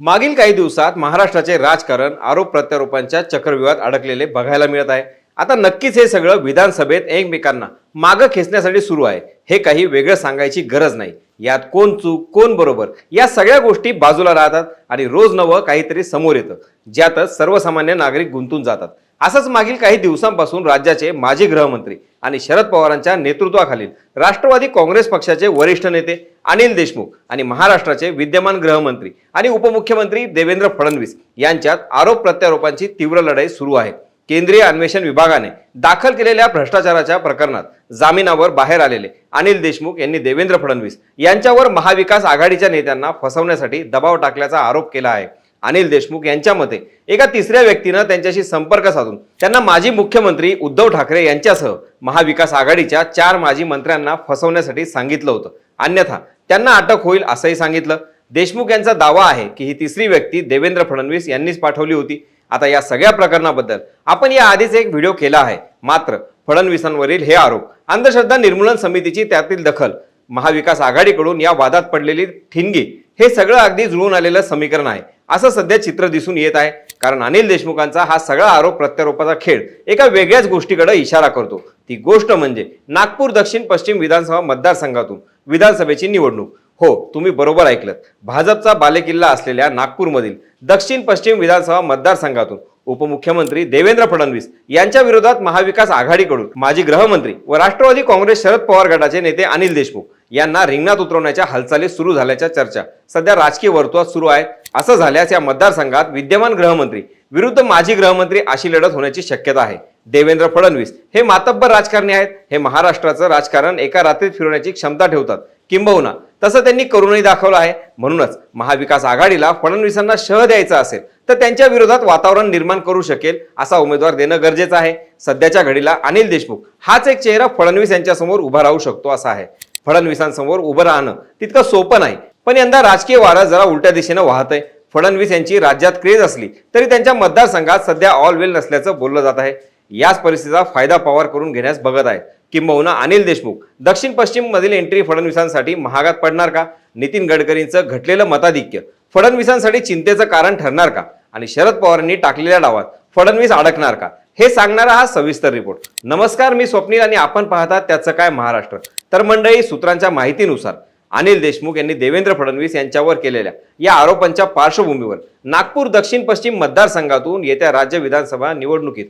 मागील काही दिवसात महाराष्ट्राचे राजकारण आरोप प्रत्यारोपांच्या चक्रव्यूहात अडकलेले बघायला मिळत आहे. आता नक्कीच हे सगळं विधानसभेत एकमेकांना मागं खेचण्यासाठी सुरू आहे. हे काही वेगळं सांगायची गरज नाही. यात कोण चूक कोण बरोबर या सगळ्या गोष्टी बाजूला राहतात आणि रोज नवं काहीतरी समोर येतं ज्यातच सर्वसामान्य नागरिक गुंतून जातात. असंच मागील काही दिवसांपासून राज्याचे माजी गृहमंत्री आणि शरद पवारांच्या नेतृत्वाखालील राष्ट्रवादी काँग्रेस पक्षाचे वरिष्ठ नेते अनिल देशमुख आणि महाराष्ट्राचे विद्यमान गृहमंत्री आणि उपमुख्यमंत्री देवेंद्र फडणवीस यांच्यात आरोप प्रत्यारोपांची तीव्र लढाई सुरू आहे. केंद्रीय अन्वेषण विभागाने दाखल केलेल्या भ्रष्टाचाराच्या प्रकरणात जामिनावर बाहेर आलेले अनिल देशमुख यांनी देवेंद्र फडणवीस यांच्यावर महाविकास आघाडीच्या नेत्यांना फसवण्यासाठी दबाव टाकल्याचा आरोप केला आहे. अनिल देशमुख यांच्या मते एका तिसऱ्या व्यक्तीनं त्यांच्याशी संपर्क साधून त्यांना माजी मुख्यमंत्री उद्धव ठाकरे यांच्यासह महाविकास आघाडीच्या चार माजी मंत्र्यांना फसवण्यासाठी सांगितलं होतं. अन्यथा त्यांना अटक होईल असंही सांगितलं. देशमुख यांचा दावा आहे की ही तिसरी व्यक्ती देवेंद्र फडणवीस यांनीच पाठवली होती. आता या सगळ्या प्रकरणाबद्दल आपण या आधीच एक व्हिडिओ केला आहे. मात्र फडणवीसांवरील हे आरोप अंधश्रद्धा निर्मूलन समितीची त्यातील दखल महाविकास आघाडीकडून या वादात पडलेली ठिणगी हे सगळं अगदी जुळून आलेलं समीकरण आहे. असं सध्या चित्र दिसून येत आहे. कारण अनिल देशमुखांचा हा सगळा आरोप प्रत्यारोपाचा खेळ एका वेगळ्याच गोष्टीकडे इशारा करतो. ती गोष्ट म्हणजे नागपूर दक्षिण पश्चिम विधानसभा मतदारसंघातून विधानसभेची निवडणूक. हो तुम्ही बरोबर ऐकलं भाजपचा बालेकिल्ला असलेल्या नागपूरमधील दक्षिण पश्चिम विधानसभा मतदारसंघातून उपमुख्यमंत्री देवेंद्र फडणवीस यांच्या विरोधात महाविकास आघाडीकडून माजी गृहमंत्री व राष्ट्रवादी काँग्रेस शरद पवार गटाचे नेते अनिल देशमुख यांना रिंगणात उतरवण्याच्या हालचाली सुरू झाल्याच्या चर्चा. सध्या राजकीय वर्तुळात सुरू आहेत असं झाल्यास या मतदारसंघात विद्यमान गृहमंत्री विरुद्ध माजी गृहमंत्री अशी लढत होण्याची शक्यता आहे. देवेंद्र फडणवीस हे मातब्बर राजकारणी आहेत. हे महाराष्ट्राचं राजकारण एका रात्रीत फिरवण्याची क्षमता ठेवतात. किंबहुना. तसं त्यांनी करूनही दाखवलं आहे. म्हणूनच महाविकास आघाडीला फडणवीसांना शह द्यायचा असेल तर त्यांच्या विरोधात वातावरण निर्माण करू शकेल असा उमेदवार देणं गरजेचं आहे. सध्याच्या घडीला अनिल देशमुख हाच एक चेहरा फडणवीस यांच्यासमोर उभा राहू शकतो असा आहे. फडणवीसांसमोर उभं राहणं तितकं सोपं नाही पण यंदा राजकीय वारा जरा उलट्या दिशेनं वाहतंय. फडणवीस यांची राज्यात क्रेज असली तरी त्यांच्या मतदारसंघात सध्या ऑल वेल नसल्याचं बोललं जात आहे. याच परिस्थितीचा फायदा पवार करून घेण्यास बघत आहे. किंबहुना अनिल देशमुख. दक्षिण पश्चिममधील एंट्री फडणवीसांसाठी महागात पडणार का? नितीन गडकरींचं घटलेलं मताधिक्य. फडणवीसांसाठी चिंतेचं कारण ठरणार का? आणि शरद पवारांनी टाकलेल्या डावात फडणवीस अडकणार का? हे सांगणारा हा सविस्तर रिपोर्ट. नमस्कार मी स्वप्नील आणि आपण पाहतात त्याचं काय महाराष्ट्र. तर मंडळी सूत्रांच्या माहितीनुसार अनिल देशमुख यांनी देवेंद्र फडणवीस यांच्यावर केलेल्या या आरोपांच्या पार्श्वभूमीवर नागपूर दक्षिण पश्चिम मतदारसंघातून येत्या राज्य विधानसभा निवडणुकीत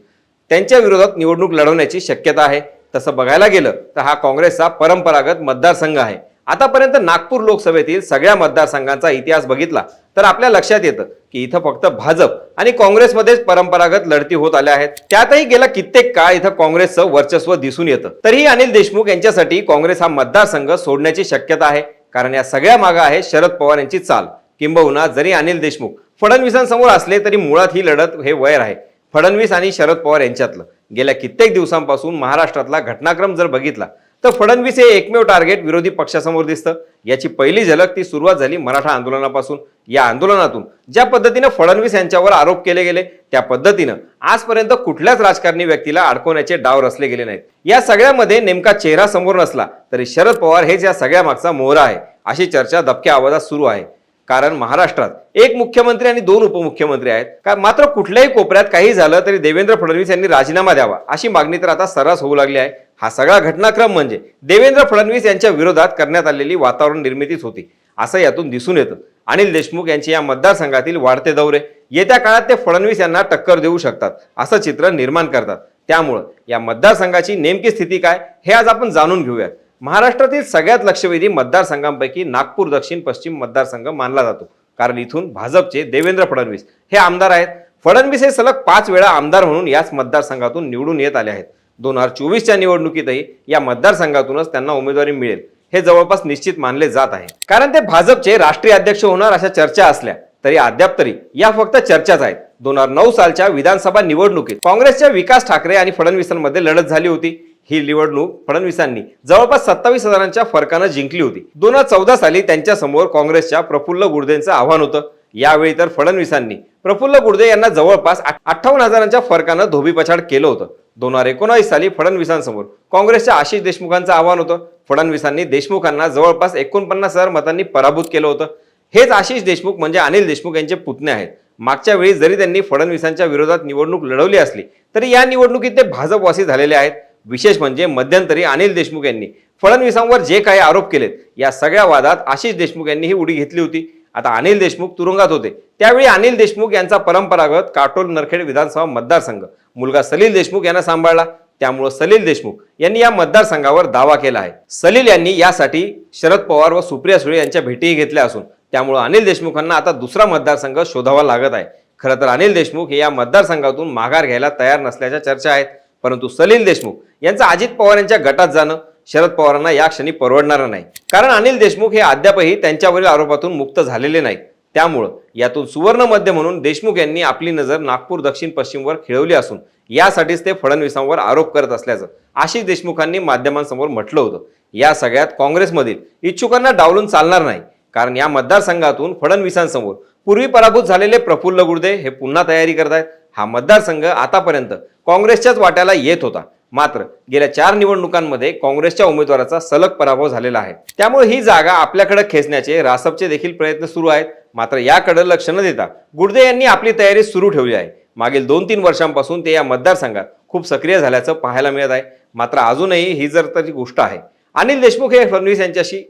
त्यांच्या विरोधात निवडणूक लढवण्याची शक्यता आहे. तसं बघायला गेलं तर हा काँग्रेसचा परंपरागत मतदारसंघ आहे. आतापर्यंत नागपूर लोकसभेतील सगळ्या मतदारसंघांचा इतिहास बघितला तर आपल्या लक्षात येतं की इथं फक्त भाजप आणि काँग्रेसमध्येच परंपरागत लढती होत आल्या आहेत. त्यातही गेला कित्येक काळ इथं काँग्रेसचं वर्चस्व दिसून येतं. तरीही अनिल देशमुख यांच्यासाठी काँग्रेस हा मतदारसंघ सोडण्याची शक्यता आहे. कारण या सगळ्या मागं आहे शरद पवार यांची चाल. किंबहुना जरी अनिल देशमुख फडणवीसांसमोर असले तरी मुळात ही लढत हे वैर आहे. फडणवीस आणि शरद पवार यांच्यातलं. गेल्या कित्येक दिवसांपासून महाराष्ट्रातला घटनाक्रम जर बघितला तर फडणवीस हे एकमेव टार्गेट विरोधी पक्षासमोर दिसतं. याची पहिली झलक ती सुरुवात झाली मराठा आंदोलनापासून. या आंदोलनातून ज्या पद्धतीनं फडणवीस यांच्यावर आरोप केले गेले त्या पद्धतीनं आजपर्यंत कुठल्याच राजकारणी व्यक्तीला अडकवण्याचे डाव रचले गेले नाहीत. या सगळ्यामध्ये नेमका चेहरा समोर नसला तरी शरद पवार हेच या सगळ्या मागचा मोहरा आहे. अशी चर्चा दबक्या आवाजात सुरू आहे. कारण महाराष्ट्रात एक मुख्यमंत्री आणि दोन उपमुख्यमंत्री आहेत. का मात्र कुठल्याही कोपऱ्यात काही झालं तरी देवेंद्र फडणवीस यांनी राजीनामा द्यावा अशी मागणी तर आता सर्रास होऊ लागली आहे. हा सगळा घटनाक्रम म्हणजे देवेंद्र फडणवीस यांच्या विरोधात करण्यात आलेली वातावरण निर्मितीच होती असं यातून दिसून येतं. अनिल देशमुख यांचे या मतदारसंघातील वाढते दौरे येत्या काळात ते फडणवीस यांना टक्कर देऊ शकतात असं चित्र निर्माण करतात. त्यामुळं या मतदारसंघाची नेमकी स्थिती काय हे आज आपण जाणून घेऊयात. महाराष्ट्रातील सगळ्यात लक्षवेधी मतदारसंघांपैकी नागपूर दक्षिण पश्चिम मतदारसंघ मानला जातो. कारण इथून भाजपचे देवेंद्र फडणवीस हे आमदार आहेत. फडणवीस हे सलग पाच वेळा आमदार म्हणून याच मतदारसंघातून निवडून येत आले आहेत. दोन हजार चोवीसच्या निवडणुकीतही या मतदारसंघातूनच त्यांना उमेदवारी मिळेल. हे जवळपास निश्चित मानले जात आहे. कारण ते भाजपचे राष्ट्रीय अध्यक्ष होणार अशा चर्चा असल्या तरी अद्याप तरी या फक्त चर्चाच आहेत. दोन हजार नऊ सालच्या विधानसभा निवडणुकीत काँग्रेसच्या विकास ठाकरे आणि फडणवीसांमध्ये लढत झाली होती. ही निवडणूक फडणवीसांनी जवळपास सत्तावीस हजारांच्या फरकानं जिंकली होती. दोन हजार चौदा साली त्यांच्यासमोर काँग्रेसच्या प्रफुल्ल गुर्देंचं आव्हान होतं. यावेळी तर फडणवीसांनी प्रफुल्ल गुर्दे यांना जवळपास अठ्ठावन्न हजारांच्या फरकानं धोबीपछाड केलं होतं. दोन हजार एकोणावीस साली फडणवीसांसमोर काँग्रेसच्या आशिष देशमुखांचं आव्हान होतं. फडणवीसांनी देशमुखांना जवळपास एकोणपन्नास हजार मतांनी पराभूत केलं होतं. हेच आशिष देशमुख म्हणजे अनिल देशमुख यांचे पुतणे आहेत. मागच्या वेळी जरी त्यांनी फडणवीसांच्या विरोधात निवडणूक लढवली असली तरी या निवडणुकीत ते भाजपवासी झालेले आहेत. विशेष म्हणजे मध्यंतरी अनिल देशमुख यांनी. फडणवीसांवर जे काही आरोप केलेत या सगळ्या वादात आशिष देशमुख यांनी ही उडी घेतली होती. आता अनिल देशमुख तुरुंगात होते. त्यावेळी अनिल देशमुख यांचा परंपरागत काटोल नरखेड विधानसभा मतदारसंघ. मुलगा सलील देशमुख यांना सांभाळला. त्यामुळे सलील देशमुख यांनी या मतदारसंघावर दावा केला आहे. सलील यांनी यासाठी शरद पवार व सुप्रिया सुळे यांच्या भेटीही घेतल्या असून त्यामुळे अनिल देशमुखांना आता दुसरा मतदारसंघ शोधावा लागत आहे. खरं तर अनिल देशमुख हे या मतदारसंघातून माघार घ्यायला तयार नसल्याच्या चर्चा आहेत. परंतु सलील देशमुख यांचं अजित पवार यांच्या गटात जाणं शरद पवारांना या क्षणी परवडणारं नाही. कारण अनिल देशमुख हे अद्यापही त्यांच्यावरील आरोपातून मुक्त झालेले नाहीत. त्यामुळं यातून सुवर्ण मध्य म्हणून देशमुख यांनी आपली नजर नागपूर दक्षिण पश्चिमवर खेळवली असून यासाठीच ते फडणवीसांवर आरोप करत असल्याचं आशिष देशमुखांनी माध्यमांसमोर म्हटलं होतं. या सगळ्यात काँग्रेसमधील इच्छुकांना डावलून चालणार नाही. कारण या मतदारसंघातून फडणवीसांसमोर पूर्वी पराभूत झालेले प्रफुल्ल गुर्दे हे पुन्हा तयारी करत आहेत हा मतदारसंघ आतापर्यंत काँग्रेसच्याच वाट्याला येत होता. मात्र गेल्या चार निवडणुकांमध्ये काँग्रेसच्या उमेदवाराचा सलग पराभव झालेला आहे. त्यामुळे ही जागा आपल्याकडे खेचण्याचे रासपचे देखील प्रयत्न सुरू आहेत. मात्र याकडे लक्ष न देता गुर्दे यांनी आपली तयारी सुरू ठेवली आहे. मागील दोन तीन वर्षांपासून ते या मतदारसंघात खूप सक्रिय झाल्याचं पाहायला मिळत आहे. मात्र अजूनही ही जर तरी गोष्ट आहे. अनिल देशमुख हे फडणवीस यांच्याशी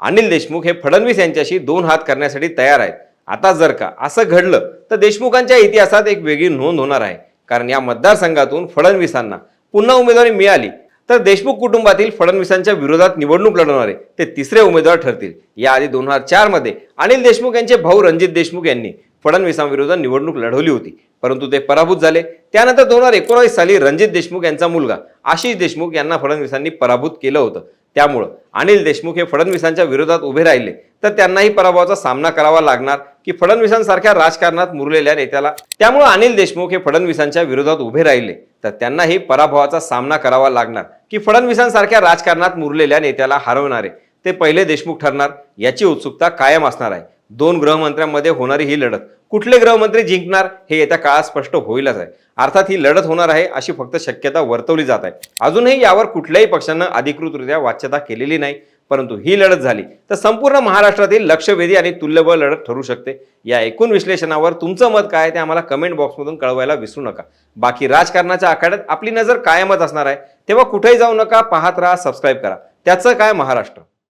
अनिल देशमुख हे फडणवीस यांच्याशी दोन हात करण्यासाठी तयार आहेत. आता जर का असं घडलं तर देशमुखांच्या इतिहासात एक वेगळी नोंद होणार आहे. कारण या मतदारसंघातून फडणवीसांना पुन्हा उमेदवारी मिळाली. तर देशमुख कुटुंबातील फडणवीसांच्या विरोधात निवडणूक लढवणारे ते तिसरे उमेदवार ठरतील. याआधी दोन हजार चारमध्ये अनिल देशमुख यांचे भाऊ रणजित देशमुख यांनी फडणवीसांविरोधात निवडणूक लढवली होती. परंतु ते पराभूत झाले. त्यानंतर दोन हजार एकोणावीस साली रणजित देशमुख यांचा मुलगा आशिष देशमुख यांना फडणवीसांनी पराभूत केलं होतं. त्यामुळं अनिल देशमुख हे फडणवीसांच्या विरोधात उभे राहिले. तर त्यांनाही पराभवाचा सामना करावा लागणार. की फडणवीसांसारख्या राजकारणात मुरलेल्या नेत्याला त्यामुळे अनिल देशमुख हे फडणवीसांच्या विरोधात उभे राहिले. तर त्यांनाही पराभवाचा सामना करावा लागणार की फडणवीसांसारख्या राजकारणात मुरलेल्या नेत्याला हरवणारे. ते पहिले देशमुख ठरणार याची उत्सुकता कायम असणार आहे. दोन गृहमंत्र्यांमध्ये होणारी ही लढत कुठले गृहमंत्री जिंकणार हे येत्या काळात स्पष्ट होईलच आहे. अर्थात ही लढत होणार आहे अशी फक्त शक्यता वर्तवली जात आहे. अजूनही यावर कुठल्याही पक्षानं अधिकृतरित्या वाच्यता केलेली नाही. परंतु ही लढत झाली. तर संपूर्ण महाराष्ट्रातील लक्षवेधी आणि तुल्यबळ लढत ठरू शकते. या एकूण विश्लेषणावर तुमचं मत काय ते आम्हाला कमेंट बॉक्समधून कळवायला विसरू नका. बाकी राजकारणाच्या आखाड्यात आपली नजर कायमच असणार आहे. तेव्हा कुठेही जाऊ नका पाहत राहा सबस्क्राईब करा. त्याचं काय महाराष्ट्र?